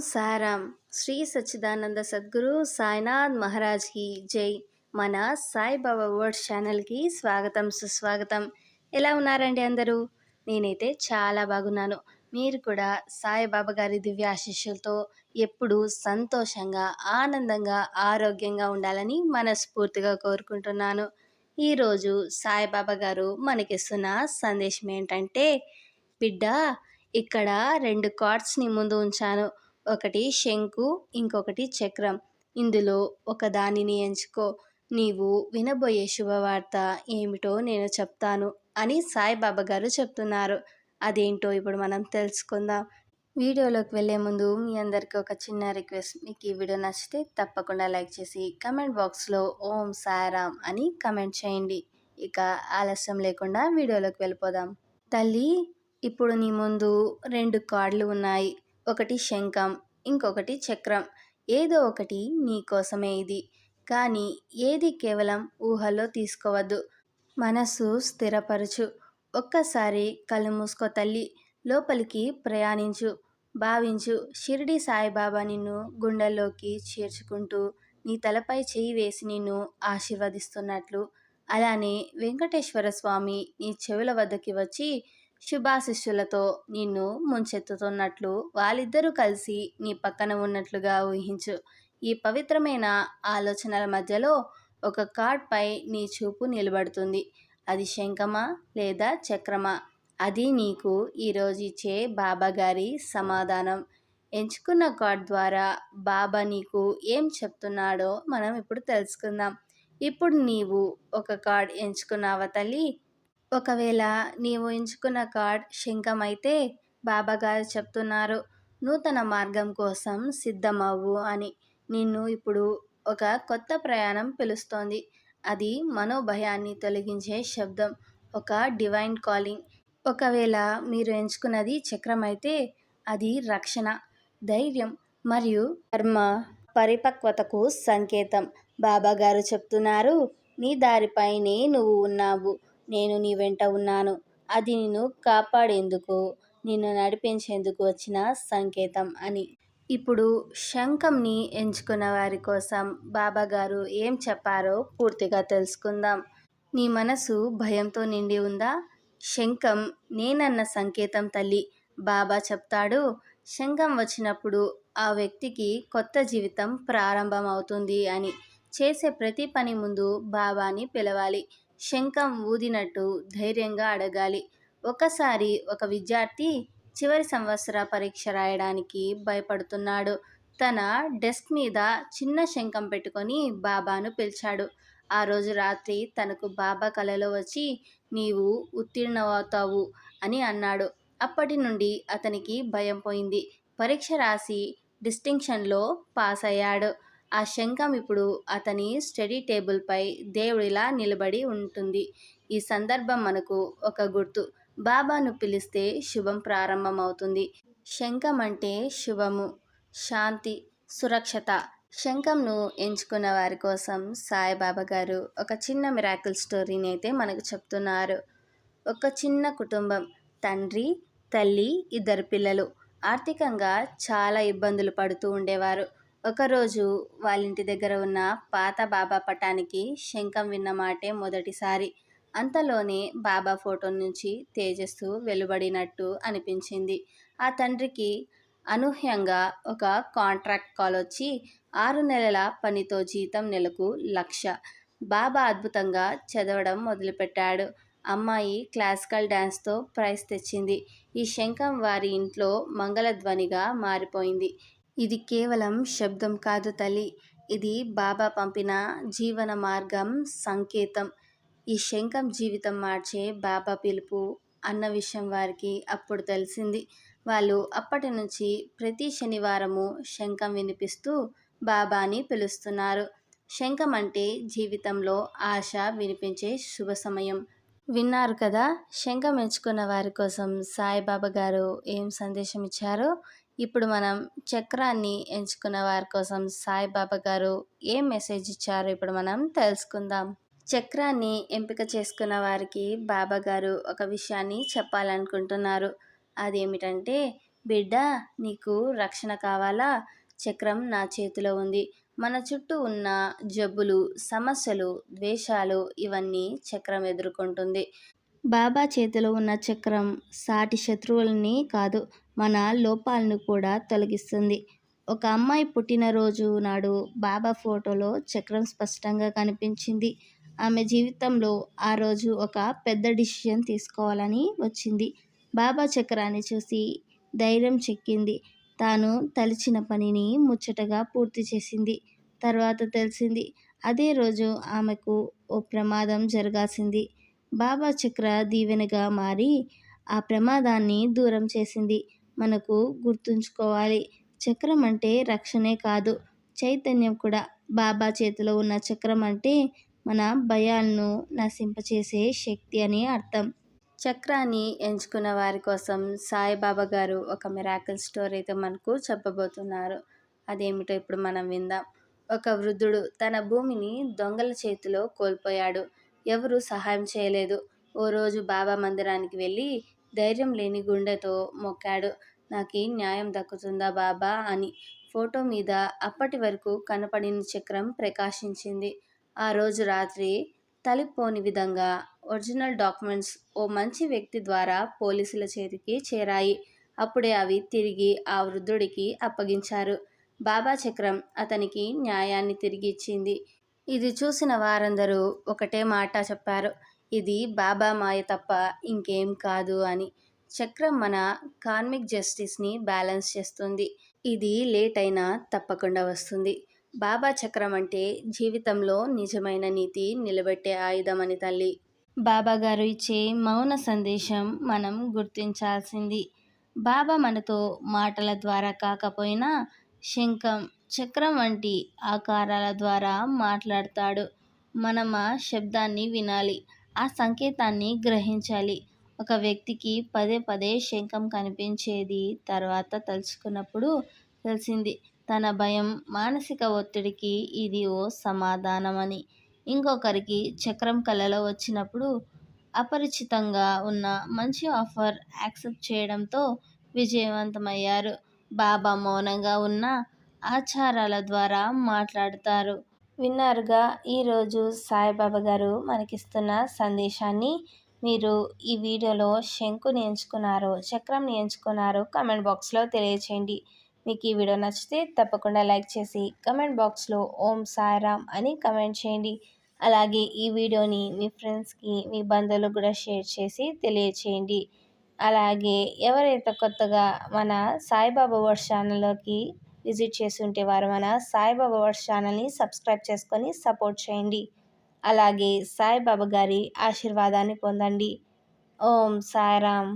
సారాం. శ్రీ సచ్చిదానంద సద్గురు సాయినాథ్ మహారాజ్కి జై. మన సాయిబాబా వర్డ్స్ ఛానల్కి స్వాగతం సుస్వాగతం. ఎలా ఉన్నారండి అందరూ? నేనైతే చాలా బాగున్నాను. మీరు కూడా సాయిబాబా గారి దివ్యాశిష్యులతో ఎప్పుడూ సంతోషంగా ఆనందంగా ఆరోగ్యంగా ఉండాలని మనస్ఫూర్తిగా కోరుకుంటున్నాను. ఈరోజు సాయిబాబా గారు మనకిస్తున్న సందేశం ఏంటంటే బిడ్డ ఇక్కడ రెండు కార్డ్స్ని ముందు ఉంచాను. ఒకటి శంకు ఇంకొకటి చక్రం. ఇందులో ఒక దానిని ఎంచుకో. నీవు వినబోయే శుభవార్త ఏమిటో నేను చెప్తాను అని సాయిబాబా గారు చెప్తున్నారు. అదేంటో ఇప్పుడు మనం తెలుసుకుందాం. వీడియోలోకి వెళ్ళే ముందు మీ అందరికీ ఒక చిన్న రిక్వెస్ట్. మీకు ఈ వీడియో నచ్చితే తప్పకుండా లైక్ చేసి కమెంట్ బాక్స్లో ఓం సాయిరామ్ అని కమెంట్ చేయండి. ఇక ఆలస్యం లేకుండా వీడియోలోకి వెళ్ళిపోదాం. తల్లి ఇప్పుడు నీ ముందు రెండు కార్డులు ఉన్నాయి. ఒకటి శంఖం ఇంకొకటి చక్రం. ఏదో ఒకటి నీ కోసమే ఇది. కానీ ఏది కేవలం ఊహలో తీసుకోవద్దు. మనస్సు స్థిరపరచు. ఒక్కసారి కళ్ళు మూసుకో తల్లి. లోపలికి ప్రయాణించు. భావించు. షిరిడి సాయిబాబా నిన్ను గుండెల్లోకి చేర్చుకుంటూ నీ తలపై చేయి వేసి నిన్ను ఆశీర్వదిస్తున్నట్లు. అలానే వెంకటేశ్వర స్వామి నీ చెవుల వద్దకి వచ్చి శుభాశిష్యులతో నిన్ను ముంచెత్తుతున్నట్లు వాళ్ళిద్దరూ కలిసి నీ పక్కన ఉన్నట్లుగా ఊహించు. ఈ పవిత్రమైన ఆలోచనల మధ్యలో ఒక కార్డ్పై నీ చూపు నిలబడుతుంది. అది శంఖమా లేదా చక్రమా? అది నీకు ఈరోజు ఇచ్చే బాబా గారి సమాధానం. ఎంచుకున్న కార్డ్ ద్వారా బాబా నీకు ఏం చెప్తున్నాడో మనం ఇప్పుడు తెలుసుకుందాం. ఇప్పుడు నీవు ఒక కార్డ్ ఎంచుకున్నావా తల్లి? ఒకవేళ నీవు ఎంచుకున్న కార్డ్ శంఖమైతే బాబాగారు చెప్తున్నారు నూతన మార్గం కోసం సిద్ధమవ్వు అని. నిన్ను ఇప్పుడు ఒక కొత్త ప్రయాణం పిలుస్తోంది. అది మనోభయాన్ని తొలగించే శబ్దం ఒక డివైన్ కాలింగ్. ఒకవేళ మీరు ఎంచుకున్నది చక్రం అయితే అది రక్షణ ధైర్యం మరియు కర్మ పరిపక్వతకు సంకేతం. బాబాగారు చెప్తున్నారు నీ దారిపైనే నువ్వు ఉన్నావు. నేను నీ వెంట ఉన్నాను. అది నిన్ను కాపాడేందుకు నిన్ను నడిపించేందుకు వచ్చిన సంకేతం అని. ఇప్పుడు శంఖంని ఎంచుకున్న వారి కోసం బాబా గారు ఏం చెప్పారో పూర్తిగా తెలుసుకుందాం. నీ మనసు భయంతో నిండి ఉందా? శంఖం నేనన్న సంకేతం తల్లి బాబా చెప్తాడు. శంఖం వచ్చినప్పుడు ఆ వ్యక్తికి కొత్త జీవితం ప్రారంభం అవుతుంది అని. చేసే ప్రతి పని ముందు బాబాని పిలవాలి. శంఖం ఊదినట్టు ధైర్యంగా అడగాలి. ఒకసారి ఒక విద్యార్థి చివరి సంవత్సర పరీక్ష రాయడానికి భయపడుతున్నాడు. తన డెస్క్ మీద చిన్న శంఖం పెట్టుకొని బాబాను పిలిచాడు. ఆ రోజు రాత్రి తనకు బాబా కలలో వచ్చి నీవు ఉత్తీర్ణమవుతావు అని అన్నాడు. అప్పటి నుండి అతనికి భయం పోయింది. పరీక్ష రాసి డిస్టింక్షన్లో పాస్ అయ్యాడు ఆ శంఖం ఇప్పుడు అతని స్టడీ టేబుల్పై దేవుడిలా నిలబడి ఉంటుంది. ఈ సందర్భం మనకు ఒక గుర్తు. బాబాను పిలిస్తే శుభం ప్రారంభమవుతుంది. శంఖం అంటే శుభము శాంతి సురక్షత. శంఖంను ఎంచుకున్న వారి కోసం సాయిబాబా గారు ఒక చిన్న మిరాకిల్ స్టోరీని అయితే మనకు చెప్తున్నారు. ఒక చిన్న కుటుంబం తండ్రి తల్లి ఇద్దరు పిల్లలు ఆర్థికంగా చాలా ఇబ్బందులు పడుతూ ఉండేవారు. ఒకరోజు వాళ్ళ ఇంటి దగ్గర ఉన్న పాత బాబా పటానికి శంఖం విన్న మాటే మొదటిసారి. అంతలోనే బాబా ఫోటో నుంచి తేజస్సు వెలువడినట్టు అనిపించింది. ఆ తండ్రికి అనూహ్యంగా ఒక కాంట్రాక్ట్ కాల్ వచ్చి ఆరు నెలల పనితో జీతం నెలకు లక్ష. బాబా అద్భుతంగా చదవడం మొదలుపెట్టాడు. అమ్మాయి క్లాసికల్ డ్యాన్స్తో ప్రైజ్ తెచ్చింది. ఈ శంఖం వారి ఇంట్లో మంగళధ్వనిగా మారిపోయింది. ఇది కేవలం శబ్దం కాదు తల్లి. ఇది బాబా పంపిన జీవన మార్గం సంకేతం. ఈ శంఖం జీవితం మార్చే బాబా పిలుపు అన్న విషయం వారికి అప్పుడు తెలిసింది. వాళ్ళు అప్పటి నుంచి ప్రతి శనివారము శంఖం వినిపిస్తూ బాబాని పిలుస్తున్నారు. శంఖం అంటే జీవితంలో ఆశ వినిపించే శుభ సమయం. విన్నారు కదా శంఖం ఎంచుకున్న వారి కోసం సాయిబాబా గారు ఏం సందేశం ఇచ్చారో ఇప్పుడు మనం చక్రాన్ని ఎంచుకున్న వారి కోసం సాయిబాబా గారు ఏం మెసేజ్ ఇచ్చారో ఇప్పుడు మనం తెలుసుకుందాం. చక్రాన్ని ఎంపిక చేసుకున్న వారికి బాబా గారు ఒక విషయాన్ని చెప్పాలనుకుంటున్నారు. అదేమిటంటే బిడ్డ నీకు రక్షణ కావాలా? చక్రం నా చేతిలో ఉంది. మన చుట్టూ ఉన్న జబ్బులు సమస్యలు ద్వేషాలు ఇవన్నీ చక్రం ఎదుర్కొంటుంది. బాబా చేతిలో ఉన్న చక్రం సాటి శత్రువులని కాదు. మన లోపాలను కూడా తొలగిస్తుంది. ఒక అమ్మాయి పుట్టినరోజు నాడు బాబా ఫోటోలో చక్రం స్పష్టంగా కనిపించింది. ఆమె జీవితంలో ఆ రోజు ఒక పెద్ద డిసిషన్ తీసుకోవాలని వచ్చింది. బాబా చక్రాన్ని చూసి ధైర్యం చెక్కింది. తాను తలిచిన పనిని ముచ్చటగా పూర్తి చేసింది. తర్వాత తెలిసింది అదే రోజు ఆమెకు ఓ ప్రమాదం జరగాల్సింది బాబా చక్ర దీవెనగా మారి ఆ ప్రమాదాన్ని దూరం చేసింది. మనకు గుర్తుంచుకోవాలి. చక్రం అంటే రక్షణే కాదు. చైతన్యం కూడా. బాబా చేతిలో ఉన్న చక్రం అంటే మన భయాలను నశింపచేసే శక్తి అని అర్థం. చక్రాన్ని ఎంచుకున్న వారి కోసం సాయిబాబా గారు ఒక మిరాకిల్ స్టోరీ అయితే మనకు చెప్పబోతున్నారు. అదేమిటో ఇప్పుడు మనం విందాం. ఒక వృద్ధుడు తన భూమిని దొంగల చేతిలో కోల్పోయాడు. ఎవరు సహాయం చేయలేదు. ఓ రోజు బాబా మందిరానికి వెళ్ళి ధైర్యం లేని గుండెతో మొక్కాడు. నాకు న్యాయం దక్కుతుందా బాబా అని ఫోటో మీద అప్పటి వరకు కనపడిన చక్రం ప్రకాశించింది. ఆ రోజు రాత్రి తలిపోని విధంగా ఒరిజినల్ డాక్యుమెంట్స్ ఓ మంచి వ్యక్తి ద్వారా పోలీసుల చేతికి చేరాయి. అప్పుడే అవి తిరిగి ఆ వృద్ధుడికి అప్పగించారు. బాబా చక్రం అతనికి న్యాయాన్ని తిరిగి ఇచ్చింది. ఇది చూసిన వారందరూ ఒకటే మాట చెప్పారు. ఇది బాబా మాయ తప్ప ఇంకేం కాదు అని చక్రం మన కార్మిక్ జస్టిస్ని బ్యాలెన్స్ చేస్తుంది. ఇది లేట్ అయినా తప్పకుండా వస్తుంది. బాబా చక్రం అంటే జీవితంలో నిజమైన నీతి నిలబెట్టే ఆయుధం అని తల్లి. బాబా గారు ఇచ్చే మౌన సందేశం మనం గుర్తించాల్సింది. బాబా మనతో మాటల ద్వారా కాకపోయినా శంఖం చక్రం వంటి ఆకారాల ద్వారా మాట్లాడతాడు. మనం ఆ శబ్దాన్ని వినాలి. ఆ సంకేతాన్ని గ్రహించాలి. ఒక వ్యక్తికి పదే పదే శంఖం కనిపించేది తర్వాత తలుచుకున్నప్పుడు తెలిసింది తన భయం మానసిక ఒత్తిడికి ఇది ఓ సమాధానమని. ఇంకొకరికి చక్రం కళలో వచ్చినప్పుడు అపరిచితంగా ఉన్న మంచి ఆఫర్ యాక్సెప్ట్ చేయడంతో విజయవంతమయ్యారు. బాబా మౌనంగా ఉన్న ఆచారాల ద్వారా మాట్లాడతారు. విన్నారుగా ఈరోజు సాయిబాబా గారు మనకిస్తున్న సందేశాన్ని మీరు ఈ వీడియోలో శంకుని ఎంచుకున్నారో చక్రంని ఎంచుకున్నారో కమెంట్ బాక్స్లో తెలియచేయండి. మీకు ఈ వీడియో నచ్చితే తప్పకుండా లైక్ చేసి కమెంట్ బాక్స్లో ఓం సాయిరామ్ అని కమెంట్ చేయండి. అలాగే ఈ వీడియోని మీ ఫ్రెండ్స్కి మీ బంధువులకు కూడా షేర్ చేసి తెలియచేయండి. అలాగే ఎవరైతే కొత్తగా మన సాయిబాబా వర్డ్స్ ఛానల్లోకి విజిట్ చేసి ఉంటే వారు మన సాయిబాబా వర్డ్స్ ఛానల్ని సబ్స్క్రైబ్ చేసుకొని సపోర్ట్ చేయండి. అలాగే సాయిబాబా గారి ఆశీర్వాదాన్ని పొందండి. ఓం సాయిరామ్.